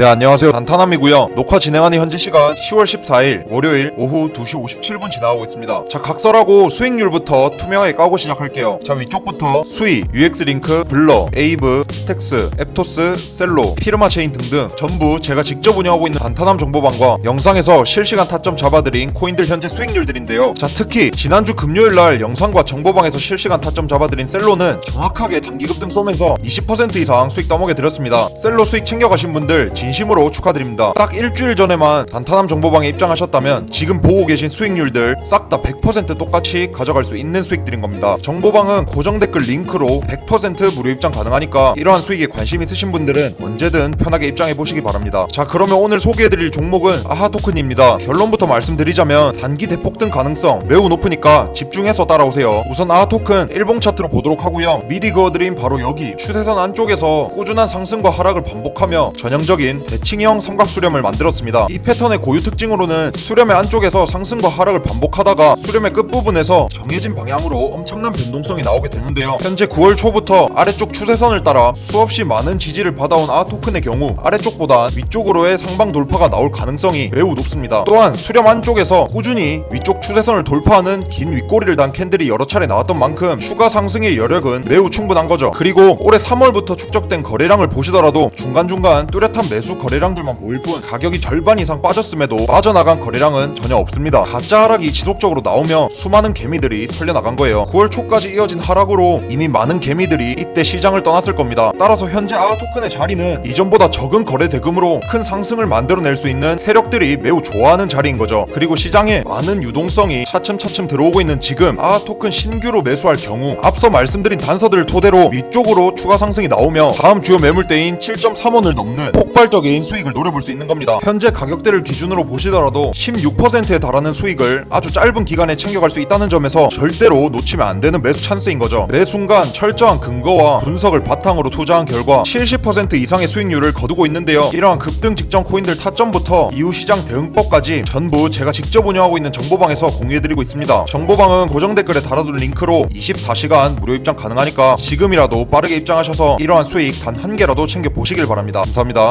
네 안녕하세요. 단타남이고요. 녹화 진행하는 현재 시간 10월 14일 월요일 오후 2시 57분 지나가고 있습니다. 자 각설하고 수익률부터 투명하게 까고 시작할게요. 자 위쪽부터 수익, UX링크, 블러, 에이브, 스택스, 앱토스, 셀로, 피르마 체인 등등 전부 제가 직접 운영하고 있는 단타남 정보방과 영상에서 실시간 타점 잡아드린 코인들 현재 수익률들인데요 자 특히 지난주 금요일날 영상과 정보방에서 실시간 타점 잡아드린 셀로는 정확하게 단기급 등 쏘면서 20% 이상 수익 따먹게 드렸습니다 셀로 수익 챙겨가신 분들 진심으로 축하드립니다. 딱 일주일 전에만 단타남 정보방에 입장하셨다면 지금 보고 계신 수익률들 싹 다 100% 똑같이 가져갈 수 있는 수익들인 겁니다. 정보방은 고정 댓글 링크로 100% 무료 입장 가능하니까 이러한 수익에 관심 있으신 분들은 언제든 편하게 입장해 보시기 바랍니다. 자 그러면 오늘 소개해드릴 종목은 아하 토큰입니다. 결론부터 말씀드리자면 단기 대폭등 가능성 매우 높으니까 집중해서 따라오세요. 우선 아하 토큰 일봉 차트로 보도록 하고요. 미리 그어드린 바로 여기 추세선 안쪽에서 꾸준한 상승과 하락을 반복하며 전형적인 대칭형 삼각 수렴을 만들었습니다. 이 패턴의 고유 특징으로는 수렴의 안쪽에서 상승과 하락을 반복하다가 수렴의 끝부분에서 정해진 방향으로 엄청난 변동성이 나오게 되는데요. 현재 9월 초부터 아래쪽 추세선을 따라 수없이 많은 지지를 받아온 아 토큰의 경우 아래쪽보다 위쪽으로의 상방 돌파가 나올 가능성이 매우 높습니다. 또한 수렴 안쪽에서 꾸준히 위쪽 추세선을 돌파하는 긴 윗꼬리를 단 캔들이 여러 차례 나왔던 만큼 추가 상승의 여력은 매우 충분한 거죠. 그리고 올해 3월부터 축적된 거래량을 보시더라도 중간중간 뚜렷한 매수 거래량들만 보일 뿐 가격이 절반 이상 빠졌음에도 빠져나간 거래량은 전혀 없습니다. 가짜 하락이 지속적으로 나오며 수많은 개미들이 털려나간 거예요. 9월 초까지 이어진 하락으로 이미 많은 개미들이 이때 시장을 떠났을 겁니다. 따라서 현재 아토큰의 자리는 이전보다 적은 거래 대금으로 큰 상승을 만들어낼 수 있는 세력들이 매우 좋아하는 자리인 거죠. 그리고 시장에 많은 유동성이 차츰차츰 들어오고 있는 지금 아토큰 신규로 매수할 경우 앞서 말씀드린 단서들을 토대로 위쪽으로 추가 상승이 나오며 다음 주요 매물대인 7.3원을 넘는 폭발적인 수익을 노려볼 수 있는 겁니다. 현재 가격대를 기준으로 보시더라도 16%에 달하는 수익을 아주 짧은 기간에 챙겨갈 수 있다는 점에서 절대로 놓치면 안 되는 매수 찬스인 거죠. 매 순간 철저한 근거와 분석을 바탕으로 투자한 결과 70% 이상의 수익률을 거두고 있는데요. 이러한 급등 직전 코인들 타점부터 이후 시장 대응법까지 전부 제가 직접 운영하고 있는 정보방에서 공유해드리고 있습니다. 정보방은 고정 댓글에 달아둔 링크로 24시간 무료 입장 가능하니까 지금이라도 빠르게 입장하셔서 이러한 수익 단 한 개라도 챙겨 보시길 바랍니다. 감사합니다.